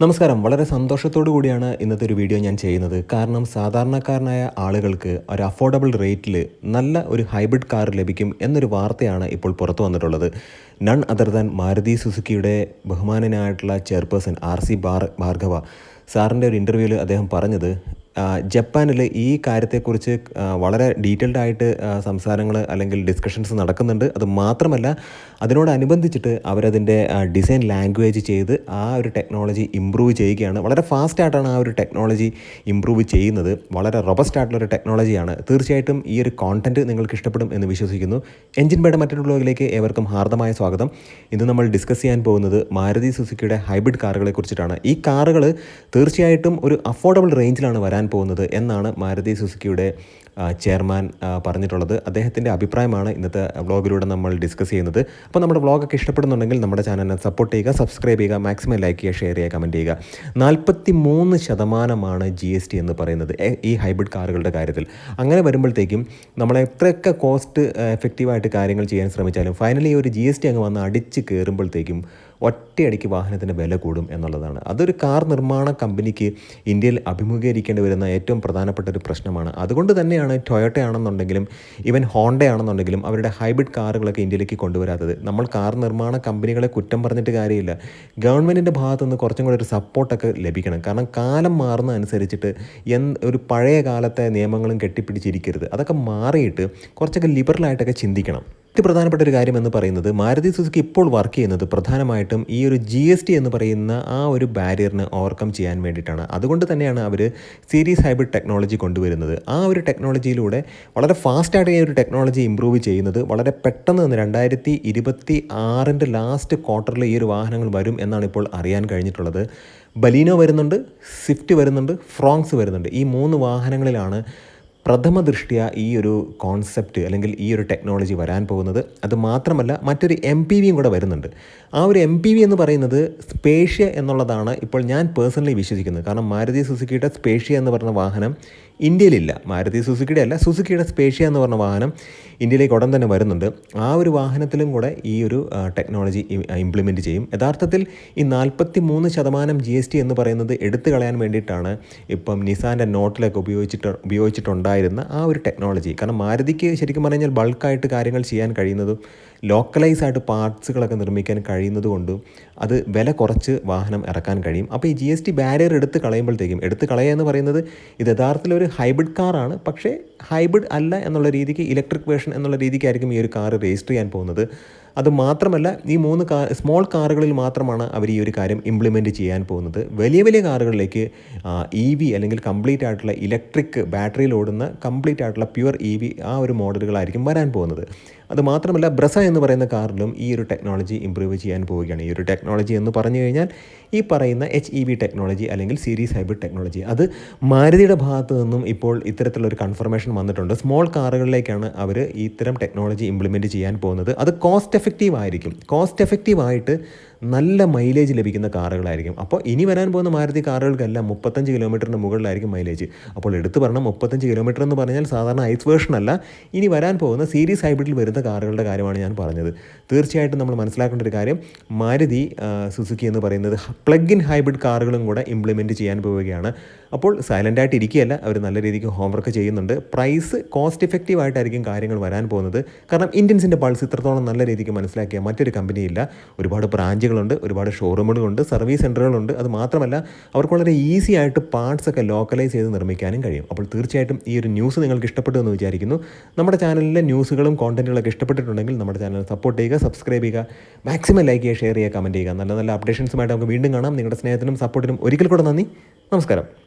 നമസ്കാരം. വളരെ സന്തോഷത്തോടു കൂടിയാണ് ഇന്നത്തെ ഒരു വീഡിയോ ഞാൻ ചെയ്യുന്നത്. കാരണം സാധാരണക്കാരനായ ആളുകൾക്ക് ഒരു അഫോർഡബിൾ റേറ്റിൽ നല്ല ഒരു ഹൈബ്രിഡ് കാർ ലഭിക്കും എന്നൊരു വാർത്തയാണ് ഇപ്പോൾ പുറത്തു വന്നിട്ടുള്ളത്. നൺ അതർ ദാൻ മാരുതി സുസുക്കിയുടെ ബഹുമാനനായിട്ടുള്ള ചെയർപേഴ്സൺ ആർ സി ഭാർഗവ സാറിന്റെ ഒരു ഇന്റർവ്യൂവിൽ അദ്ദേഹം പറഞ്ഞത് ജപ്പാനിൽ ഈ കാര്യത്തെക്കുറിച്ച് വളരെ ഡീറ്റെയിൽഡ് ആയിട്ട് സംസാരങ്ങൾ അല്ലെങ്കിൽ ഡിസ്കഷൻസ് നടക്കുന്നുണ്ട്. അത് മാത്രമല്ല അതിനോടനുബന്ധിച്ചിട്ട് അവരതിന്റെ ഡിസൈൻ ലാംഗ്വേജ് ചെയ്ത് ആ ഒരു ടെക്നോളജി ഇമ്പ്രൂവ് ചെയ്യുകയാണ്. വളരെ ഫാസ്റ്റ് ആയിട്ടാണ് ആ ഒരു ടെക്നോളജി ഇമ്പ്രൂവ് ചെയ്യുന്നത്. വളരെ റൊബസ്റ്റ് ഒരു ടെക്നോളജിയാണ്. തീർച്ചയായിട്ടും ഈ ഒരു കോണ്ടന്റ് നിങ്ങൾക്ക് ഇഷ്ടപ്പെടും എന്ന് വിശ്വസിക്കുന്നു. എഞ്ചിൻ ബേഡ് മറ്റൊരു ബ്ലോഗിലേക്ക് ഏവർക്കും ഹാർദമായ സ്വാഗതം. ഇന്ന് നമ്മൾ ഡിസ്കസ് ചെയ്യാൻ പോകുന്നത് മാരുതി സുസുക്കിയുടെ ഹൈബ്രിഡ് കാറുകളെ കുറിച്ചിട്ടാണ് ഈ കാറുകൾ തീർച്ചയായിട്ടും ഒരു അഫോർഡബിൾ റേഞ്ചിലാണ് വരാൻ പോകുന്നത് എന്നാണ് മാരുതി സുസുക്കിയുടെ ചെയർമാൻ പറഞ്ഞിട്ടുള്ളത്. അദ്ദേഹത്തിന്റെ അഭിപ്രായമാണ് ഇന്നത്തെ വ്ളോഗിലൂടെ നമ്മൾ ഡിസ്കസ് ചെയ്യുന്നത്. അപ്പോൾ നമ്മുടെ വ്ളോഗൊക്കെ ഇഷ്ടപ്പെടുന്നുണ്ടെങ്കിൽ നമ്മുടെ ചാനലിനെ സപ്പോർട്ട് ചെയ്യുക സബ്സ്ക്രൈബ് ചെയ്യുക മാക്സിമം ലൈക്ക് ചെയ്യുക ഷെയർ ചെയ്യുക കമന്റ് ചെയ്യുക. നാൽപ്പത്തി മൂന്ന് ശതമാനമാണ് ജി എസ് ടി എന്ന് പറയുന്നത് ഈ ഹൈബ്രിഡ് കാറുകളുടെ കാര്യത്തിൽ. അങ്ങനെ വരുമ്പോഴത്തേക്കും നമ്മൾ എത്രയൊക്കെ കോസ്റ്റ് എഫക്റ്റീവായിട്ട് കാര്യങ്ങൾ ചെയ്യാൻ ശ്രമിച്ചാലും ഫൈനലി ഒരു ജി എസ് ടി അങ്ങ് വന്ന് അടിച്ച് കയറുമ്പോഴത്തേക്കും ഒറ്റയടിക്ക് വാഹനത്തിന്റെ വില കൂടും എന്നുള്ളതാണ്. അതൊരു കാർ നിർമ്മാണ കമ്പനിക്ക് ഇന്ത്യയിൽ അഭിമുഖീകരിക്കേണ്ടി വരുന്ന ഏറ്റവും പ്രധാനപ്പെട്ട ഒരു പ്രശ്നമാണ്. അതുകൊണ്ട് തന്നെയാണ് ടൊയോട്ട ആണെന്നുണ്ടെങ്കിലും ഈവൻ ഹോണ്ട ആണെന്നുണ്ടെങ്കിലും അവരുടെ ഹൈബ്രിഡ് കാറുകളൊക്കെ ഇന്ത്യയിലേക്ക് കൊണ്ടുവരാത്തത്. നമ്മൾ കാർ നിർമ്മാണ കമ്പനികളെ കുറ്റം പറഞ്ഞിട്ട് കാര്യമില്ല. ഗവൺമെന്റിന്റെ ഭാഗത്തുനിന്ന് കുറച്ചും കൂടെ ഒരു സപ്പോർട്ടൊക്കെ ലഭിക്കണം. കാരണം കാലം മാറുന്ന അനുസരിച്ചിട്ട് എൻ ഒരു പഴയ കാലത്തെ നിയമങ്ങളും കെട്ടിപ്പിടിച്ചിരിക്കരുത്. അതൊക്കെ മാറിയിട്ട് കുറച്ചൊക്കെ ലിബറലായിട്ടൊക്കെ ചിന്തിക്കണം. ഏറ്റവും പ്രധാനപ്പെട്ട ഒരു കാര്യം എന്ന് പറയുന്നത് മാരുതി സുസുക്കി ഇപ്പോൾ വർക്ക് ചെയ്യുന്നത് പ്രധാനമായിട്ടും ഈ ഒരു ജി എസ് ടി എന്ന് പറയുന്ന ആ ഒരു ബാരിയറിന് ഓവർകം ചെയ്യാൻ വേണ്ടിയിട്ടാണ്. അതുകൊണ്ട് തന്നെയാണ് അവർ സീരീസ് ഹൈബ്രിഡ് ടെക്നോളജി കൊണ്ടുവരുന്നത്. ആ ഒരു ടെക്നോളജിയിലൂടെ വളരെ ഫാസ്റ്റായിട്ട് ഈ ഒരു ടെക്നോളജി ഇമ്പ്രൂവ് ചെയ്യുന്നത് വളരെ പെട്ടെന്ന് തന്നെ രണ്ടായിരത്തി ഇരുപത്തി ആറിന്റെ ലാസ്റ്റ് ക്വാർട്ടറിൽ ഈ ഒരു വാഹനങ്ങൾ വരും എന്നാണ് ഇപ്പോൾ അറിയാൻ കഴിഞ്ഞിട്ടുള്ളത്. ബലീനോ വരുന്നുണ്ട് സ്വിഫ്റ്റ് വരുന്നുണ്ട് ഫ്രോങ്സ് വരുന്നുണ്ട്. ഈ മൂന്ന് വാഹനങ്ങളിലാണ് പ്രഥമ ദൃഷ്ടിയ ഈ ഒരു കോൺസെപ്റ്റ് അല്ലെങ്കിൽ ഈ ഒരു ടെക്നോളജി വരാൻ പോകുന്നത്. അത് മാത്രമല്ല മറ്റൊരു എം പി വിയും കൂടെ വരുന്നുണ്ട്. ആ ഒരു എം പി വി എന്ന് പറയുന്നത് സ്പേഷ്യ എന്നുള്ളതാണ് ഇപ്പോൾ ഞാൻ പേഴ്സണലി വിശ്വസിക്കുന്നത്. കാരണം മാരുതി സുസുക്കിയുടെ സ്പേഷ്യ എന്ന് പറഞ്ഞ വാഹനം ഇന്ത്യയിലില്ല. മാരുതി സുസുക്കിയുടെ അല്ല സുസുക്കിയുടെ സ്പേഷ്യ എന്ന് പറഞ്ഞ വാഹനം ഇന്ത്യയിലേക്ക് ഉടൻ തന്നെ വരുന്നുണ്ട്. ആ ഒരു വാഹനത്തിലും കൂടെ ഈ ഒരു ടെക്നോളജി ഇംപ്ലിമെന്റ് ചെയ്യും. യഥാർത്ഥത്തിൽ ഈ നാൽപ്പത്തി മൂന്ന് ശതമാനം ജി എസ് ടി എന്ന് പറയുന്നത് എടുത്തു കളയാൻ വേണ്ടിയിട്ടാണ് ഇപ്പം നിസാന്റെ നോട്ടിലൊക്കെ ഉപയോഗിച്ചിട്ട് ഉപയോഗിച്ചിട്ടുണ്ടായിരുന്ന ആ ഒരു ടെക്നോളജി കാരണം മാരുതിക്ക് ശരിക്കും പറഞ്ഞു കഴിഞ്ഞാൽ ബൾക്കായിട്ട് കാര്യങ്ങൾ ചെയ്യാൻ കഴിയുന്നതും ലോക്കലൈസ് ആയിട്ട് പാർട്സുകളൊക്കെ നിർമ്മിക്കാൻ കഴിയുന്നത് കൊണ്ടും അത് വില കുറച്ച് വാഹനം ഇറക്കാൻ കഴിയും. അപ്പോൾ ഈ ജി എസ് ടി ബാരിയർ എടുത്ത് കളയുമ്പോഴത്തേക്കും എടുത്ത് കളയുക എന്ന് പറയുന്നത് ഇത് യഥാർത്ഥത്തിൽ ഒരു ഹൈബ്രിഡ് കാറാണ് പക്ഷേ ഹൈബ്രിഡ് അല്ല എന്നുള്ള രീതിക്ക് ഇലക്ട്രിക് വേർഷൻ എന്നുള്ള രീതിക്കായിരിക്കും ഈ ഒരു കാർ രജിസ്റ്റർ ചെയ്യാൻ പോകുന്നത്. അത് മാത്രമല്ല ഈ മൂന്ന് കാർ സ്മോൾ കാറുകളിൽ മാത്രമാണ് അവർ ഈ ഒരു കാര്യം ഇംപ്ലിമെന്റ് ചെയ്യാൻ പോകുന്നത്. വലിയ വലിയ കാറുകളിലേക്ക് ഇ വി അല്ലെങ്കിൽ കംപ്ലീറ്റ് ആയിട്ടുള്ള ഇലക്ട്രിക് ബാറ്ററിയിൽ ഓടുന്ന കംപ്ലീറ്റ് ആയിട്ടുള്ള പ്യുവർ ഇ വി ആ ഒരു മോഡലുകളായിരിക്കും വരാൻ പോകുന്നത്. അത് മാത്രമല്ല ബ്രസ എന്ന് പറയുന്ന കാറിലും ഈ ഒരു ടെക്നോളജി ഇമ്പ്രൂവ് ചെയ്യാൻ പോവുകയാണ്. ഈ ഒരു ടെക്നോളജി എന്ന് പറഞ്ഞു കഴിഞ്ഞാൽ ഈ പറയുന്ന എച്ച് ഇ ബി ടെക്നോളജി അല്ലെങ്കിൽ സീരീസ് ഹൈബ്രിഡ് ടെക്നോളജി അത് മാരുതിയുടെ ഭാഗത്ത് നിന്നും ഇപ്പോൾ ഇത്തരത്തിലൊരു കൺഫർമേഷൻ വന്നിട്ടുണ്ട്. സ്മോൾ കാറുകളിലേക്കാണ് അവർ ഇത്തരം ടെക്നോളജി ഇംപ്ലിമെന്റ് ചെയ്യാൻ പോകുന്നത്. അത് കോസ്റ്റ് എഫക്റ്റീവ് ആയിരിക്കും. കോസ്റ്റ് എഫക്റ്റീവ് ആയിട്ട് നല്ല മൈലേജ് ലഭിക്കുന്ന കാറുകളായിരിക്കും. അപ്പോൾ ഇനി വരാൻ പോകുന്ന മാരുതി കാറുകൾക്കെല്ലാം മുപ്പത്തഞ്ച് കിലോമീറ്ററിന് മുകളിലായിരിക്കും മൈലേജ് അപ്പോൾ എടുത്തു പറഞ്ഞാൽ മുപ്പത്തഞ്ച് കിലോമീറ്റർ എന്ന് പറഞ്ഞാൽ സാധാരണ ഐസ് വേർഷൻ അല്ല. ഇനി വരാൻ പോകുന്ന സീരീസ് ഹൈബ്രിഡിൽ വരുന്ന കാറുകളുടെ കാര്യമാണ് ഞാൻ പറഞ്ഞത്. തീർച്ചയായിട്ടും നമ്മൾ മനസ്സിലാക്കേണ്ട ഒരു കാര്യം മാരുതി സുസുക്കി എന്ന് പറയുന്നത് പ്ലഗ് ഇൻ ഹൈബ്രിഡ് കാറുകളും കൂടെ ഇംപ്ലിമെന്റ് ചെയ്യാൻ പോവുകയാണ്. അപ്പോൾ സൈലന്റ് ആയിട്ട് ഇരിക്കുകയല്ല. അവർ നല്ല രീതിക്ക് ഹോംവർക്ക് ചെയ്യുന്നുണ്ട്. പ്രൈസ് കോസ്റ്റ് എഫക്റ്റീവ് ആയിട്ടായിരിക്കും കാര്യങ്ങൾ വരാൻ പോകുന്നത്. കാരണം ഇന്ത്യൻസിന്റെ പൾസ് ഇത്രത്തോളം നല്ല രീതിക്ക് മനസ്സിലാക്കിയ മറ്റൊരു കമ്പനിയില്ല ഒരുപാട് ബ്രാഞ്ചുകളുണ്ട് ഒരുപാട് ഷോറൂമുകളുണ്ട് സർവീസ് സെന്ററുകളുണ്ട് അത് മാത്രമല്ല അവർക്ക് വളരെ ഈസി ആയിട്ട് പാർട്സ് ഒക്കെ ലോക്കലൈസ് ചെയ്ത് നിർമ്മിക്കാനും കഴിയും. അപ്പോൾ തീർച്ചയായിട്ടും ഈ ഒരു ന്യൂസ് നിങ്ങൾക്ക് ഇഷ്ടപ്പെട്ടു എന്ന് വിചാരിക്കുന്നു. നമ്മുടെ ചാനലിലെ ന്യൂസുകളും കോണ്ടന്റുകളൊക്കെ ഇഷ്ടപ്പെട്ടിട്ടുണ്ടെങ്കിൽ നമ്മുടെ ചാനൽ സപ്പോർട്ട് ചെയ്യുക സബ്സ്ക്രൈബ് ചെയ്യുക. മാക്സിമം ലൈക്ക് ചെയ്യുക ഷെയർ ചെയ്യുക കമന്റ് ചെയ്യുക. നല്ല നല്ല അപ്ഡേഷൻസുമായിട്ട് നമുക്ക് വീണ്ടും കാണാം. നിങ്ങളുടെ സ്നേഹത്തിനും സപ്പോർട്ടിനും ഒരിക്കൽ കൂടെ നന്ദി. നമസ്കാരം.